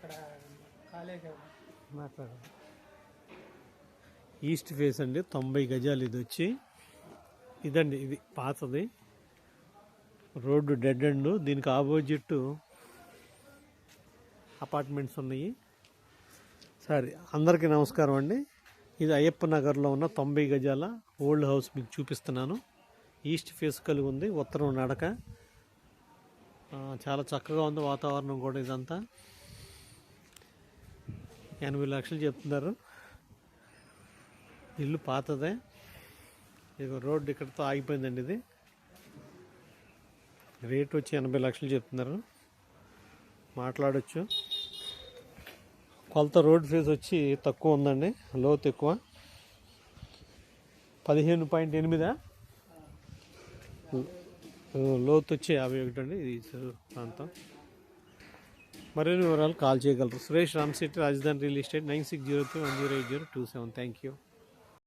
అక్కడ college east face అండి తొంభై గజాలు ఇది వచ్చి. ఇదండి ఇది పాతది. రోడ్డు డెడ్ అండ్ దీనికి ఆపోజిట్ అపార్ట్మెంట్స్ ఉన్నాయి. సరే అందరికీ నమస్కారం అండి. ఇది అయ్యప్ప నగర్లో ఉన్న తొంభై గజాల ఓల్డ్ హౌస్ మీకు చూపిస్తున్నాను. ఈస్ట్ ఫేస్ కలిగి ఉంది ఉత్తరం నడక. చాలా చక్కగా ఉంది వాతావరణం కూడా ఇదంతా. ఎనభై లక్షలు చెప్తున్నారు. ఇల్లు పాతదే. ఇది రోడ్డు ఇక్కడతో ఆగిపోయిందండి ఇది. రేట్ వచ్చి ఎనభై లక్షలు చెప్తున్నారు. మాట్లాడొచ్చు. కొలత రోడ్ ఫేస్ వచ్చి తక్కువ ఉందండి. లోతు ఎక్కువ. పదిహేను పాయింట్ ఎనిమిదా? లోతు వచ్చి యాభై ఒకటి అండి ఇది ప్రాంతం. మరిన్ని వివరాలు కాల్ చేయగలరు Suresh Ram city Rajdhani real estate nine six zero three one zero eight zero two seven thank you